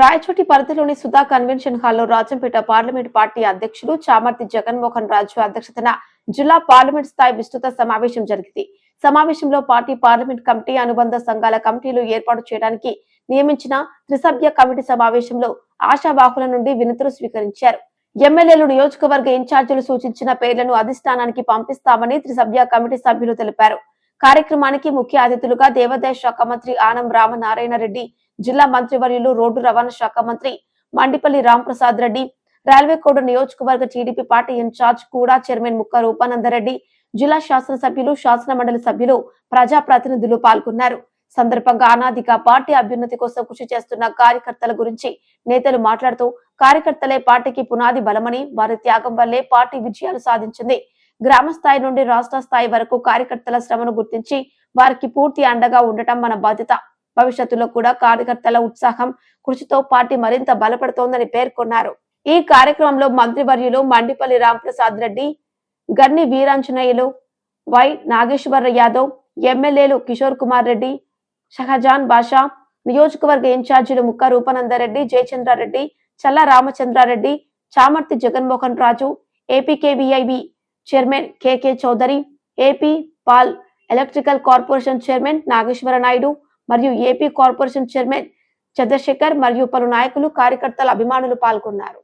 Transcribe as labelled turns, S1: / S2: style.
S1: రాయచోటి పరిధిలోని సుధా కన్వెన్షన్ హాల్లో Rajampet parliament party అధ్యక్షులు చామర్తి జగన్మోహన్ రాజు అధ్యక్షతన జిల్లా పార్లమెంట్ స్థాయి విస్తృత సమావేశం జరిగింది. సమావేశంలో పార్టీ పార్లమెంట్ కమిటీ అనుబంధ సంఘాల కమిటీలు ఏర్పాటు చేయడానికి నియమించిన త్రిసభ్య కమిటీ సమావేశంలో ఆశావాహుల నుండి వినతులు స్వీకరించారు. ఎమ్మెల్యేలు నియోజకవర్గ ఇన్ఛార్జీలు సూచించిన పేర్లను అధిష్టానానికి పంపిస్తామని త్రిసభ్య కమిటీ సభ్యులు తెలిపారు. కార్యక్రమానికి ముఖ్య అతిథులుగా దేవాదాయ శాఖ మంత్రి ఆనం రామనారాయణ రెడ్డి జిల్లా మంత్రివర్యులు రోడ్డు రవాణా శాఖ మంత్రి మండిపల్లి రాంప్రసాద్ రెడ్డి రైల్వే కోడ్ నియోజకవర్గ టీడీపీ పార్టీ ఇన్ఛార్జ్ కూడా చైర్మన్ ముక్క రూపానందరెడ్డి జిల్లా శాసనసభ్యులు శాసన మండలి సభ్యులు ప్రజాప్రతినిధులు పాల్గొన్నారు. సందర్భంగా అనాదిగా పార్టీ అభ్యున్నతి కోసం కృషి చేస్తున్న కార్యకర్తల గురించి నేతలు మాట్లాడుతూ కార్యకర్తలే పార్టీకి పునాది బలమని వారి త్యాగం వల్లే పార్టీ విజయాలు సాధించింది. గ్రామ స్థాయి నుండి రాష్ట్ర స్థాయి వరకు కార్యకర్తల శ్రమను గుర్తించి వారికి పూర్తి అండగా ఉండటం మన బాధ్యత. భవిష్యత్తులో కూడా కార్యకర్తల ఉత్సాహం కృషితో పార్టీ మరింత బలపడుతోందని పేర్కొన్నారు. ఈ కార్యక్రమంలో మంత్రివర్యులు మండిపల్లి రాంప్రసాద్ రెడ్డి గన్ని వీరాంజనేయులు వై నాగేశ్వర యాదవ్ ఎమ్మెల్యేలు కిషోర్ కుమార్ రెడ్డి షహజాన్ బాషా నియోజకవర్గ ఇన్ఛార్జీలు ముక్క Roopananda Reddy Jayachandra Reddy Challa Ramachandra Reddy Chamarthi Jaganmohan Raju ఏపీకేవీఐవి chairman K K Chowdary AP Paul electrical corporation chairman Nageswara Naidu మరియు ఏపీ కార్పొరేషన్ చైర్మన్ చంద్రశేఖర్ మరియు పలు నాయకులు కార్యకర్తల అభిమానులు పాల్గొన్నారు.